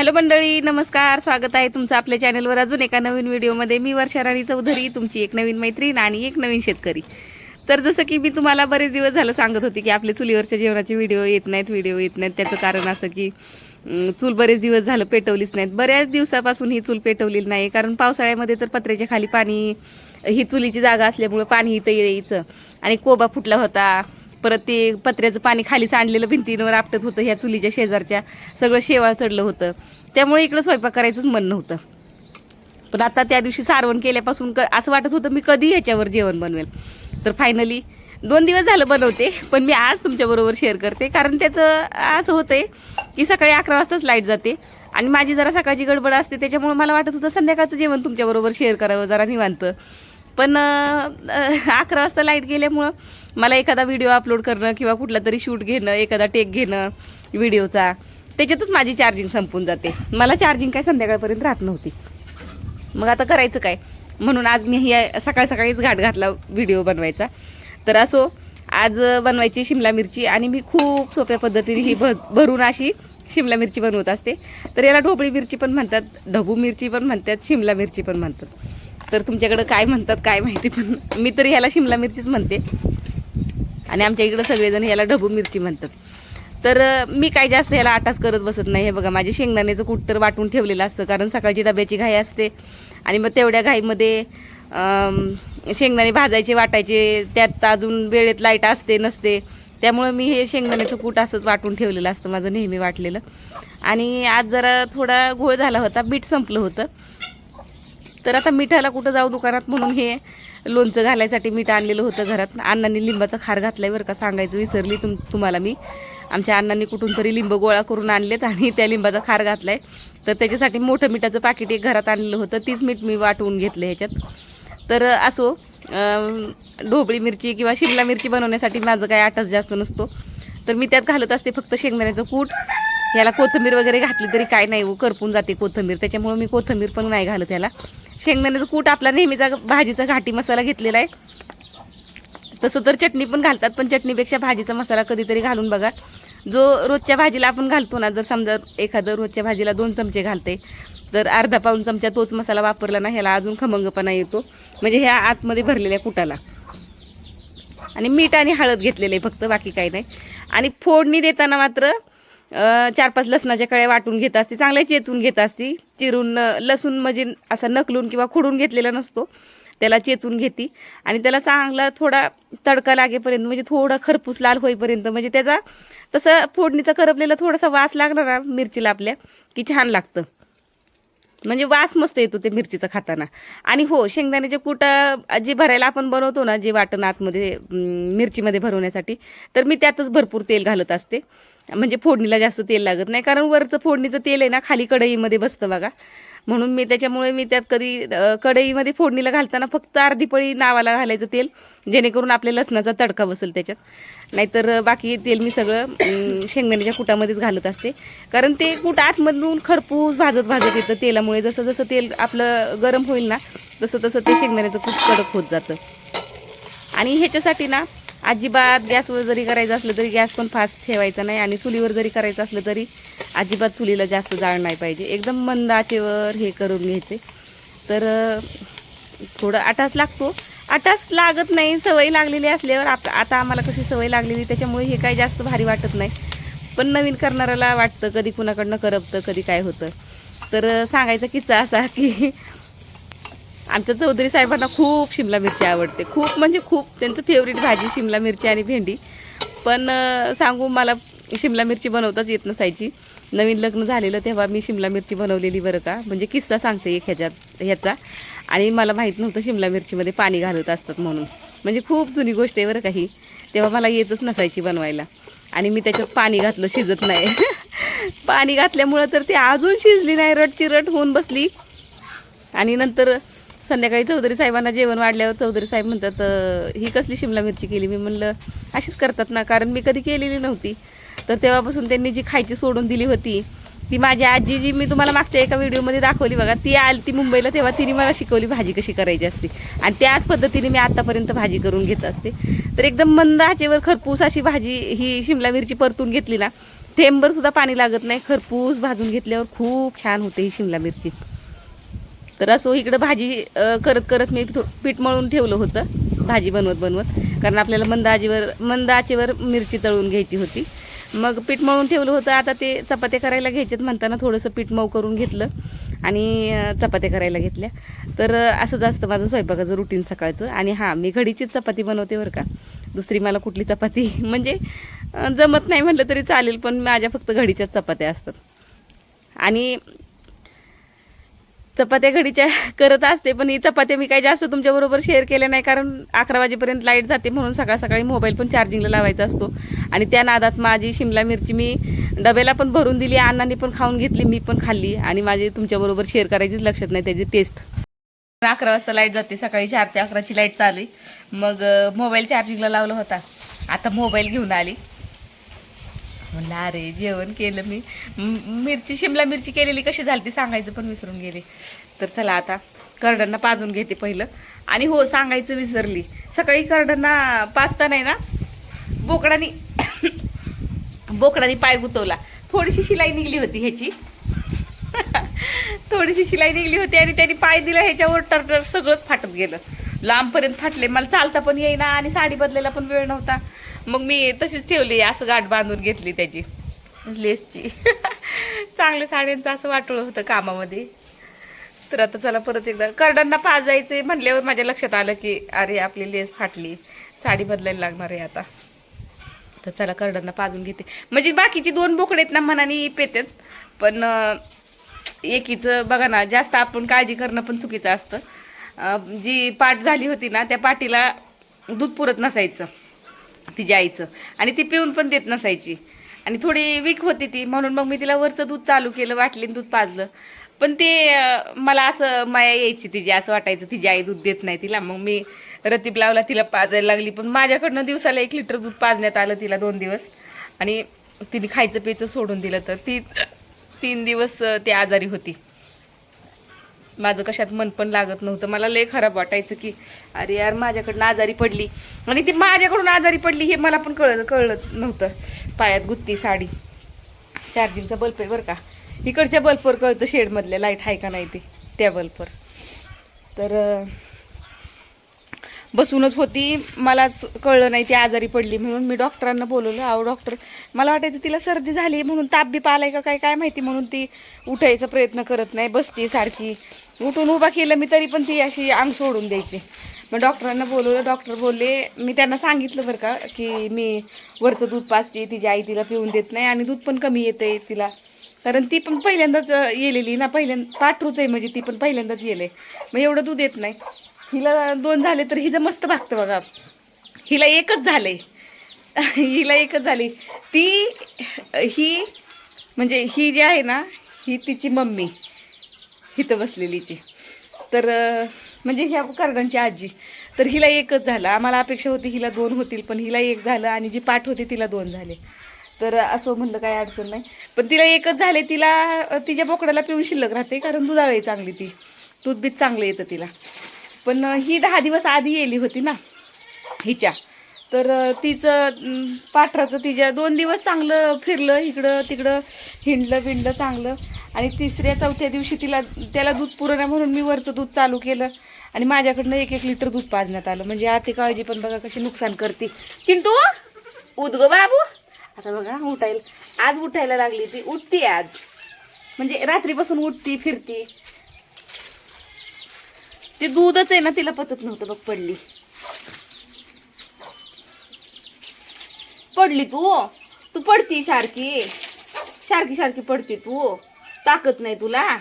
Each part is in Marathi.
हॅलो मंडळी नमस्कार. स्वागत आहे तुमचं आपल्या चॅनलवर. अजून एका नवीन व्हिडिओमध्ये. मी वर्षा राणी चौधरी तुमची एक नवीन मैत्रीण आणि एक नवीन शेतकरी. तर जसं की मी तुम्हाला बरेच दिवस झालं सांगत होते की आपले चुलीवरच्या जेवणाचे व्हिडिओ येत नाहीत व्हिडिओ येत नाहीत. त्याचं कारण असं की चूल बरेच दिवस झालं पेटवलीच नाहीत. बऱ्याच दिवसापासून ही चूल पेटवलेली नाही. कारण पावसाळ्यामध्ये तर पत्र्याच्या खाली पाणी ही चुलीची जागा असल्यामुळं पाणी इथं यायचं. आणि कोबा फुटला होता. परत ते पत्र्याचं पाणी खाली सांडलेलं भिंतींवर आपटत होतं ह्या चुलीच्या शेजारच्या. सगळं शेवाळ चढलं होतं. त्यामुळे इकडं स्वयंपाक करायचंच मन नव्हतं. पण आता त्या दिवशी सारवण केल्यापासून क असं वाटत होतं मी कधी ह्याच्यावर जेवण बनवेल. तर फायनली दोन दिवस झालं बनवते पण मी आज तुमच्याबरोबर शेअर करते. कारण त्याचं असं होतं आहे की सकाळी अकरा वाजताच लाइट जाते आणि माझी जरा सकाळची गडबड असते त्याच्यामुळे मला वाटत होतं संध्याकाळचं जेवण तुमच्याबरोबर शेअर करावं जरा निवांत. पण अकरा वाजता लाइट गेल्यामुळं मला एखादा व्हिडिओ अपलोड करणं किंवा कुठला तरी शूट घेणं एखादा टेक घेणं व्हिडिओचा त्याच्यातच माझी चार्जिंग संपून जाते. मला चार्जिंग काय संध्याकाळपर्यंत राहत नव्हती. मग आता करायचं काय? म्हणून आज मी ही सकाळी सकाळीच घाट घातला व्हिडिओ बनवायचा. तर असो आज बनवायची शिमला मिरची आणि मी खूप सोप्या पद्धतीने ही भ भरून अशी शिमला मिरची बनवत असते. तर याला ढोबळी मिरची पण म्हणतात ढबू मिरची पण म्हणतात शिमला मिरची पण म्हणतात. तर तुमच्याकडं काय म्हणतात काय माहिती पण मी तरी ह्याला शिमला मिरचीच म्हणते. आणि आमच्या इकडं सगळेजण ह्याला ढबू मिरची म्हणतात. तर मी काय जास्त याला आटास करत बसत नाही. हे बघा माझे शेंगदाण्याचं कूट तर वाटून ठेवलेलं असतं कारण सकाळची डब्याची घाई असते. आणि मग तेवढ्या घाईमध्ये शेंगदाणे भाजायचे वाटायचे. त्यात अजून वेळेत लाइट असते नसते. त्यामुळं मी हे शेंगदाण्याचं कूट असंच वाटून ठेवलेलं असतं माझं नेहमी वाटलेलं. आणि आज जरा थोडा घोळ झाला होता बीट संपलं होतं. तर आता मिठाला कुठं जाऊ दुकानात म्हणून हे लोणचं घालायसाठी मीठ आणलेलं होतं घरात. अण्णांनी लिंबाचा खार घातलाय बरं का सांगायचं विसरली तुम तुम्हाला मी. आमच्या अण्णांनी कुठून तरी लिंब गोळा करून आणलेत आणि त्या लिंबाचा खार घातलाय. तर त्याच्यासाठी मोठं मिठाचं पाकिट एक घरात आणलेलं होतं. तीच मीठ मी वाटवून घेतलं ह्याच्यात. तर असो ढोबळी मिरची किंवा शिमला मिरची बनवण्यासाठी माझं काय आटच जास्त नसतो. तर मी त्यात घालत असते फक्त शेंगदाण्याचं कूट. याला कोथिंबीर वगैरे घातली तरी काय नाही हो, करपून जाते कोथिंबीर. त्याच्यामुळे मी कोथिंबीर पण नाही घालत याला शेंगदाण्याचं कूट आपला नेहमीचा भाजीचा घाटी मसाला घेतलेला आहे. तसं तर चटणी पण घालतात पण चटणीपेक्षा भाजीचा मसाला कधीतरी घालून बघा. जो रोजच्या भाजीला आपण घालतो ना जर समजा एखादं रोजच्या भाजीला दोन चमचे घालते तर अर्धा पाऊन चमचा तोच मसाला वापरला ना ह्याला अजून खमंगपणा येतो. म्हणजे ह्या आतमध्ये भरलेल्या कुटाला. आणि मीठ आणि हळद घेतलेलं आहे फक्त बाकी काही नाही. आणि फोडणी देताना मात्र चार पाच लसणाच्या कळ्या वाटून घेत असते चांगल्या चेचून घेत असती. चिरून लसूण म्हणजे असा नकलून किंवा खुडून घेतलेला नसतो. त्याला चेचून घेते. आणि त्याला चांगला थोडा तडका लागेपर्यंत म्हणजे थोडं खरपूस लाल होईपर्यंत म्हणजे त्याचा तसं फोडणीचा करपलेला थोडासा वास लागणार मिरचीला आपल्या की छान लागतं. म्हणजे वास मस्त येतो ते मिरचीचं खाताना. आणि हो शेंगदाण्याचे कूट जे भरायला आपण बनवतो ना जे वाटण आतमध्ये मिरचीमध्ये भरवण्यासाठी तर मी त्यातच भरपूर तेल घालत असते. म्हणजे फोडणीला जास्त तेल लागत नाही. कारण वरचं फोडणीचं तेल आहे ना खाली कढईमध्ये बसतं बघा. म्हणून मी त्याच्यामुळे मी त्यात कधी कढईमध्ये फोडणीला घालताना फक्त अर्धी पळी नावाला घालायचं तेल जेणेकरून आपल्या लसणाचा तडका बसेल त्याच्यात. नाहीतर बाकी तेल मी सगळं शेंगदाण्याच्या कुटामध्येच घालत असते. कारण ते कुट आतमधून खरपूस भाजत भाजत येतं तेलामुळे. जसं जसं तेल आपलं गरम होईल ना तसं तसं ते शेंगदाण्याचं कूट कडक होत जातं. आणि ह्याच्यासाठी ना अजिबात गॅसवर जरी करायचं असलं तरी गॅस पण फास्ट ठेवायचा नाही आणि चुलीवर जरी करायचं असलं तरी अजिबात चुलीला जास्त जाळ नाही पाहिजे. एकदम मंद आचेवर हे करून घ्यायचे. तर थोडं आटास लागतो. आटास लागत नाही सवय लागलेली असल्यावर आप आता आम्हाला कशी सवय लागलेली त्याच्यामुळे हे काही जास्त भारी वाटत नाही. पण नवीन करणाऱ्याला वाटतं कधी कुणाकडनं करपतं कधी काय होतं. तर सांगायचं सांगायचा किस्सा असा की आमच्या चौधरी साहेबांना खूप शिमला मिरची आवडते. खूप म्हणजे खूप. त्यांचं फेवरेट भाजी शिमला मिरची आणि भेंडी. पण सांगू मला शिमला मिरची बनवताच येत नसायची. नवीन लग्न झालेलं तेव्हा मी शिमला मिरची बनवलेली बरं का. म्हणजे किस्सा सांगते एक ह्याच्यात ह्याचा. आणि मला माहीत नव्हतं शिमला मिरचीमध्ये पाणी घालत असतात म्हणून. म्हणजे खूप जुनी गोष्ट आहे बरं काही तेव्हा मला येतच नसायची बनवायला. आणि मी त्याच्यात पाणी घातलं शिजत नाही. पाणी घातल्यामुळं तर ती अजून शिजली नाही रटची रट होऊन बसली. आणि नंतर संध्याकाळी चौधरी साहेबांना जेवण वाढल्यावर चौधरी साहेब म्हणतात ही कसली शिमला मिरची केली? मी म्हणलं अशीच करतात ना कारण मी कधी केलेली नव्हती. तर तेव्हापासून त्यांनी जी खायची सोडून दिली होती ती माझी आजी जी मी तुम्हाला मागच्या एका व्हिडिओमध्ये दाखवली बघा ती आली ती मुंबईला तेव्हा तिने मला शिकवली भाजी कशी करायची असते. आणि त्याच पद्धतीने मी आत्तापर्यंत भाजी करून घेत असते. तर एकदम मंद आचेवर खरपूस अशी भाजी ही शिमला मिरची परतून घेतली ना थेंबरसुद्धा पाणी लागत नाही खरपूस भाजून घेतल्यावर खूप छान होते ही शिमला मिरची. तर असो इकडं भाजी करत करत मी थो- पीठ मळून ठेवलं होतं भाजी बनवत बनवत. कारण आपल्याला मंद आजीवर मंद आचेवर मिरची तळून घ्यायची होती. मग पीठ मळून ठेवलं होतं आता ते चपात्या करायला घ्यायच्यात म्हणताना थोडंसं पीठ मऊ करून घेतलं आणि चपात्या करायला घेतल्या. तर असं असंच असतं माझं स्वयंपाकाचं रुटीन सकाळचं आणि हां मी घडीचीच चपाती बनवते बरं का. दुसरी मला कुठली चपाती म्हणजे जमत नाही म्हटलं तरी चालेल पण माझ्या फक्त घडीच्याच चपात्या असतात. आणि चपात्या घडीच्या करत असते पण ही चपात्या मी काही जास्त तुमच्याबरोबर शेअर केल्या नाही कारण अकरा वाजेपर्यंत लाइट जाते म्हणून सकाळ सकाळी मोबाईल पण चार्जिंगला लावायचा असतो. आणि त्या नादात माझी शिमला मिरची मी डब्याला पण भरून दिली अण्णांनी पण खाऊन घेतली मी पण खाल्ली. आणि माझी तुमच्याबरोबर शेअर करायचीच लक्षात नाही त्याची टेस्ट अकरा वाजता लाइट जाते सकाळी चार ते अकराची लाइट चालू आहे. मग मोबाईल चार्जिंगला लावला होता. आता मोबाईल घेऊन आली. म्हणलं अरे जेवण केलं मी. मिरची शिमला मिरची केलेली कशी झाली ती सांगायचं पण विसरून गेले. तर चला आता करडांना पाजून घेते पहिलं. आणि हो सांगायचं विसरली. सकाळी करडांना पाजता नाही ना बोकडानी बोकडानी पाय गुतवला. थोडीशी शिलाई निघली होती ह्याची. थोडीशी शिलाई निघली होती आणि त्यांनी पाय दिला ह्याच्यावर टरटर सगळंच फाटत गेलं. लांबपर्यंत फाटले. मला चालता पण येईना आणि साडी बदलायला पण वेळ नव्हता. मग मी तशीच ठेवली असं गाठ बांधून घेतली त्याची लेसची. चांगल्या साड्यांचं असं वाटोळं होतं कामामध्ये. तर आता चला परत एकदा करडांना पाजायचे म्हणल्यावर माझ्या लक्षात आलं की अरे आपली लेस फाटली. साडी बदलायला लागणार आहे आता. तर चला करडांना पाजून घेते. म्हणजे बाकीची दोन बोकडे आहेत ना मनाने पेतात. पण एकीचं बघा ना जास्त आपण काळजी करणं पण चुकीचं असतं. जी पाठ झाली होती ना त्या पाठीला दूध पुरत नसायचं. तिच्या आईचं. आणि ती पिऊन पण देत नसायची. आणि थोडी वीक होती ती. म्हणून मग मी तिला वरचं दूध चालू केलं वाटलीन दूध पाजलं. पण ते मला असं माया यायची तिची असं वाटायचं तिची आई दूध देत नाही तिला. मग मी रतीब लावला तिला पाजायला लागली. पण माझ्याकडनं दिवसाला एक लिटर दूध पाजण्यात आलं तिला दोन दिवस. आणि तिने खायचं प्यायचं सोडून दिलं तर ती तीन दिवस ते ती आजारी होती. माझं कशात मन पण लागत नव्हतं. मला लय खराब वाटायचं की अरे यार माझ्याकडनं आजारी पडली. आणि ती माझ्याकडून आजारी पडली हे मला पण कळलं कळलं नव्हतं. पायात गुत्ती साडी. चार्जिंगचा बल्ब आहे बरं का. इकडच्या बल्बवर कळतं शेडमधल्या लाइट आहे का नाही ते त्या बल्बवर. तर बसूनच होती. मलाच कळलं नाही ती आजारी पडली म्हणून मी डॉक्टरांना बोलवलं अहो डॉक्टर मला वाटायचं तिला सर्दी झाली म्हणून ताप बी आलाय का काय काय माहिती म्हणून ती उठायचा प्रयत्न करत नाही बसती सारखी. उठून उभा केलं मी तरी पण ती अशी अंग सोडून द्यायची. मग डॉक्टरांना बोलवलं डॉक्टर बोलले मी त्यांना सांगितलं बरं का की मी वरचं दूध पाचते तिची आई तिला पिऊन देत नाही आणि दूध पण कमी येतंय तिला. कारण ती पण पहिल्यांदाच येलेली ना पहिल्यांदा पाठरूच आहे म्हणजे ती पण पहिल्यांदाच येले. मग एवढं दूध येत नाही. हिला दोन झाले तर हिचं मस्त भागतं बघा. हिला एकच झालंय. हिला एकच झाली ती ही म्हणजे ही जी आहे ना ही तिची मम्मी. इथं बसलेलीची. तर म्हणजे ह्या कर्डांची आजी. तर हिला एकच झालं. आम्हाला अपेक्षा होती हिला दोन होतील पण हिला एक झालं आणि जी पाठ होती तिला दोन झाले. तर असं म्हणलं काय अडचण नाही. पण तिला एकच झाले तिला तिच्या बोकडाला पिऊन शिल्लक राहते कारण दुधाळ आहे चांगली ती. दूध बीत चांगलं येतं तिला. पण ही दहा दिवस आधी येली होती ना हिच्या. तर तिचं पाठराचं तिच्या दोन दिवस चांगलं फिरलं इकडं तिकडं हिंडलं बिंडलं चांगलं. आणि तिसऱ्या चौथ्या दिवशी तिला त्याला दूध पुरवण्या म्हणून मी वरचं दूध चालू केलं. आणि माझ्याकडनं एक एक लिटर दूध पाजण्यात आलं. म्हणजे आती काळजी पण बघा कशी नुकसान करते. चिंटू उठ ग बाबू. आता बघा उठायला. आज उठायला लागली ती. उठती आज. म्हणजे रात्रीपासून उठती फिरती. ते दूधच आहे ना तिला पचत नव्हतं बघ पडली. पडली तू. तू पडती सारखी. सारखी सारखी पडती तू. ताकत नाही तुला.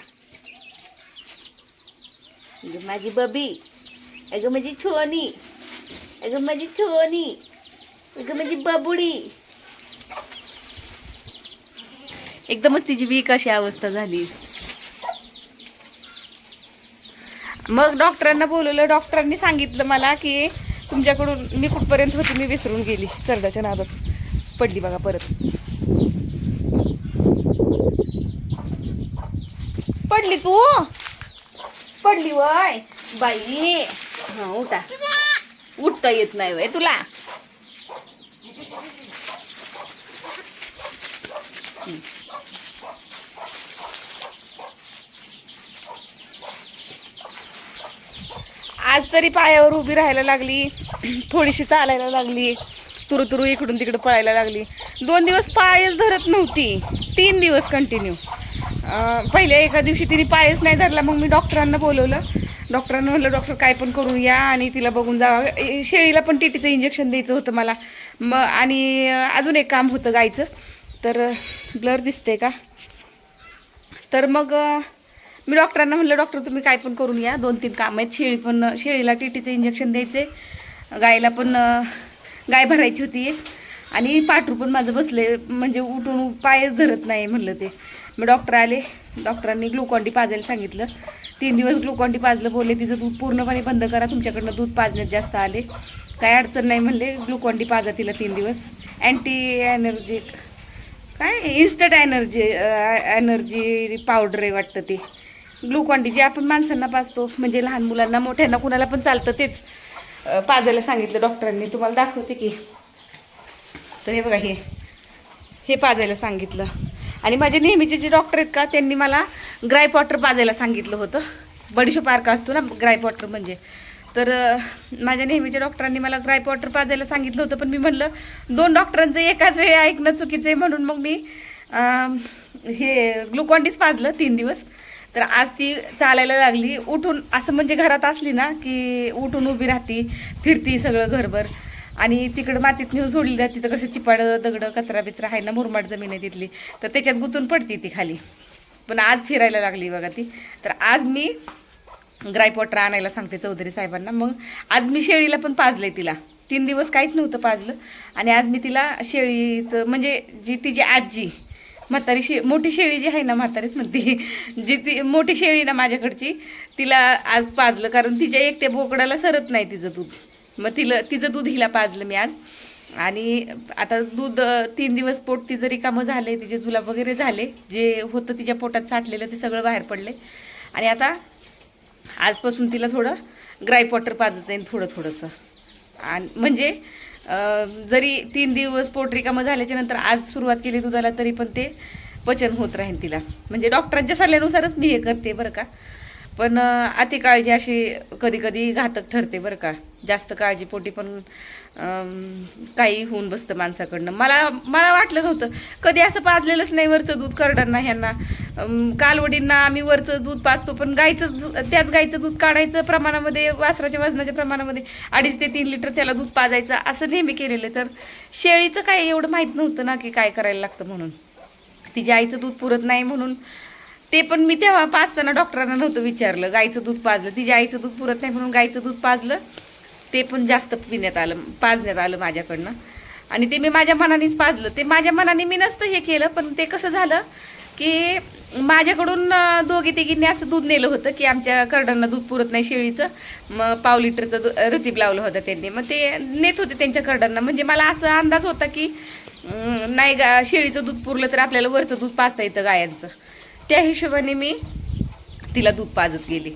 अगं माझी बबी. अगं माझी छोनी. अगं माझी छोनी. अगं माझी बबुडी. एकदमच तिची वीक अशी अवस्था झाली. मग डॉक्टरांना बोलवलं. डॉक्टरांनी सांगितलं मला की तुमच्याकडून मी कुठपर्यंत होती मी विसरून गेली. करडाच्या नादात पडली बघा परत. पडली तू? पडली वय. बाई. हा उठा. उठता येत नाही वय तुला. आज तरी पायावर उभी राहायला लागली. थोडीशी चालायला लागली. तुरु तुरु इकडून तिकडे पळायला लागली. दोन दिवस पायच धरत नव्हती. तीन दिवस कंटिन्यू पहिल्या एका दिवशी तिने पायच नाही धरला मग मी डॉक्टरांना बोलवलं. डॉक्टरांना म्हणलं डॉक्टर काय पण करून या आणि तिला बघून जावा शेळीला पण टीटीचं इंजेक्शन द्यायचं होतं मला. मग आणि अजून एक काम होतं गायचं. तर ब्लर दिसते का? तर मग मी डॉक्टरांना म्हणलं डॉक्टर तुम्ही काय पण करून या. दोन तीन काम आहेत. शेळी पण शेळीला टीटीचं इंजेक्शन द्यायचे गायला पण गाय भरायची होती. आणि पाठरू पण माझं बसले म्हणजे उठून पायच धरत नाही म्हणलं ते. मग डॉक्टर आले डॉक्टरांनी ग्लुकॉन्डी पाजायला सांगितलं. तीन दिवस ग्लुकॉन्डी पाजलं बोलले तिचं दूध पूर्णपणे बंद करा तुमच्याकडनं दूध पाजण्यात जास्त आले. काय अडचण नाही म्हणले ग्लुकॉन्डी पाजा तिला तीन दिवस. अँटी एनर्जी काय इन्स्टंट एनर्जी एनर्जी पावडर आहे वाटतं ते. ग्लुकॉन्डी जे आपण माणसांना पाजतो म्हणजे लहान मुलांना मोठ्यांना कुणाला पण चालतं तेच पाजायला सांगितलं डॉक्टरांनी. तुम्हाला दाखवते की. तर हे बघा हे हे पाजायला सांगितलं. आणि माझे नेहमीचे जे डॉक्टर आहेत का त्यांनी मला ग्राईप वॉटर पाजायला सांगितलं होतं. बडीशो पार्क असतो ना ग्राईप वॉटर म्हणजे. तर माझ्या नेहमीच्या डॉक्टरांनी मला ग्राईप वॉटर पाजायला सांगितलं होतं पण मी म्हणलं दोन डॉक्टरांचं एकाच वेळी ऐकणं चुकीचं आहे म्हणून मग मी हे ग्लुकॉन्डीच पाजलं तीन दिवस. तर आज ती चालायला लागली. उठून असं म्हणजे घरात असली ना की उठून उभी राहती फिरती सगळं घरभर. आणि तिकडं मातीत नेऊन सोडली जाते. तर कसं चिपाड दगडं कचरा बिचरा आहे ना मुरमाड जमीन आहे तिथली. तर त्याच्यात गुंतून पडते ती खाली. पण आज फिरायला लागली बघा ती. तर आज मी ग्राईप वॉटर आणायला सांगते चौधरी साहेबांना. मग आज मी शेळीला पण पाजले तिला. तीन दिवस काहीच नव्हतं पाजलं. आणि आज मी तिला शेळीचं म्हणजे जी तिची आजी म्हातारी शे मोठी शेळी जी आहे ना म्हातारीच म्हणते. जी ती मोठी शेळी ना माझ्याकडची तिला आज पाजलं. कारण तिच्या एकट्या बोकडाला सरत नाही तिचं दूध. मग तिला तिचं दूध हिला पाजलं मी आज. आणि आता दूध तीन दिवस पोट तिचं रिकामं झाले तिचे जुलाब वगैरे झाले. जे होतं तिच्या पोटात साठलेलं ते सगळं बाहेर पडले आणि आता आजपासून तिला थोडं ग्राईप वॉटर पाजत आहे थोडं थोडंसं. आणि म्हणजे जरी तीन दिवस पोट रिकामं झाल्याच्यानंतर आज सुरुवात केली दुधाला तरी पण ते पचन होत राहील तिला. म्हणजे डॉक्टरांच्या सल्ल्यानुसारच मी हे करते बरं का. पण अति काळजी अशी कधी कधी घातक ठरते बरं का. जास्त काळजीपोटी पण काही होऊन बसतं माणसाकडनं. मला मला वाटलं नव्हतं. कधी असं पाजलेलंच नाही वरचं दूध करडांना ह्यांना. कालवडींना आम्ही वरचं दूध पाजतो पण गाईचंच त्याच गाईचं दूध काढायचं प्रमाणामध्ये वासराच्या वजनाच्या प्रमाणामध्ये अडीच ते तीन लिटर त्याला दूध पाजायचं असं नेहमी केलेलं. तर शेळीचं काय एवढं माहीत नव्हतं ना की काय करायला लागतं म्हणून. तिच्या आईचं दूध पुरत नाही म्हणून ते पण मी तेव्हा पाजताना डॉक्टरांना नव्हतं विचारलं गाईचं दूध पाजलं. तिच्या आईचं दूध पुरत नाही म्हणून गायीचं दूध पाजलं. ते पण जास्त पिण्यात आलं पाजण्यात आलं माझ्याकडनं. आणि ते मी माझ्या मनानेच पाजलं. ते माझ्या मनाने मी नसतं हे केलं पण ते कसं झालं की माझ्याकडून दोघे दोघी तिघींनी असं दूध नेलं होतं की आमच्या करडांना दूध पुरत नाही शेळीचं. मग पाव लिटरचं दू रतीब लावलं होतं त्यांनी. मग ते नेत होते त्यांच्या करडांना म्हणजे मला असं अंदाज होता की नाही गा शेळीचं दूध पुरलं तर आपल्याला वरचं दूध पाजता येतं गायांचं. त्या हिशोबाने मी तिला दूध पाजत गेली.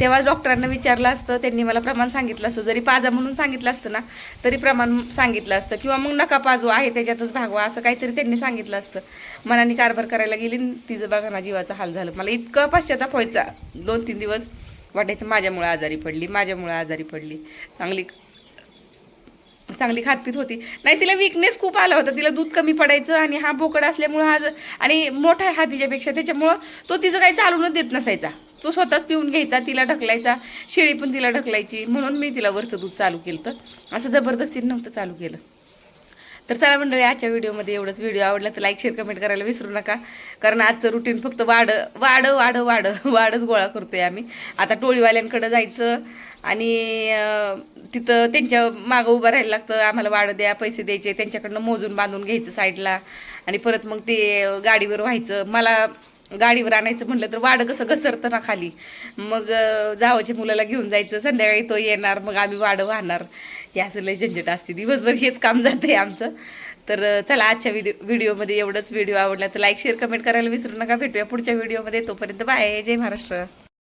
तेव्हा डॉक्टरांना विचारलं असतं त्यांनी मला प्रमाण सांगितलं असतं. जरी पाजा म्हणून सांगितलं असतं ना तरी प्रमाण सांगितलं असतं. किंवा मग नका पाजू आहे त्याच्यातच भागवा असं काहीतरी त्यांनी सांगितलं असतं. मनाने कारभार करायला गेली आणि तिचं बघा ना जीवाचा हाल झालं. मला इतकं पश्चाताप व्हायचा. दोन तीन दिवस वाटायचं माझ्यामुळे आजारी पडली माझ्यामुळे आजारी पडली. चांगली चांगली खातपीत होती. नाही तिला विकनेस खूप आला होता. तिला दूध कमी पडायचं आणि हा बोकड असल्यामुळं हा आणि मोठा आहे हा तिच्यापेक्षा. त्याच्यामुळं तो तिचं काही चालूनच देत नसायचा. तो स्वतःच पिऊन घ्यायचा तिला ढकलायचा. शेळी पण तिला ढकलायची. म्हणून मी तिला वरचं दूध चालू केलं तर असं जबरदस्ती नव्हतं चालू केलं. तर चला मंडळी आजच्या व्हिडिओमध्ये एवढंच. व्हिडिओ आवडला तर लाईक शेअर कमेंट करायला विसरू नका. कारण आजचं रुटीन फक्त वाढ वाढ वाढ वाढ वाढच गोळा करतोय आम्ही. आता टोळीवाल्यांकडं जायचं आणि तिथं त्यांच्या मागं उभं राहायला लागतं. आम्हाला वाढ द्या पैसे द्यायचे त्यांच्याकडनं मोजून बांधून घ्यायचं साईडला. आणि परत मग ते गाडीवर व्हायचं. मला गाडीवर आणायचं म्हटलं तर वाडं कसं घसरतं ना खाली. मग जावाच्या मुलाला घेऊन जायचं. संध्याकाळी तो येणार मग आम्ही वाडं वाहणार. हे असं लय झंझट असते. दिवसभर हेच काम जाते आमचं. तर चला आजच्या व्हिडिओ व्हिडिओमध्ये एवढंच. व्हिडिओ आवडला तर लाईक शेअर कमेंट करायला विसरू नका. भेटूया पुढच्या व्हिडिओमध्ये. तोपर्यंत बाय. जय महाराष्ट्र.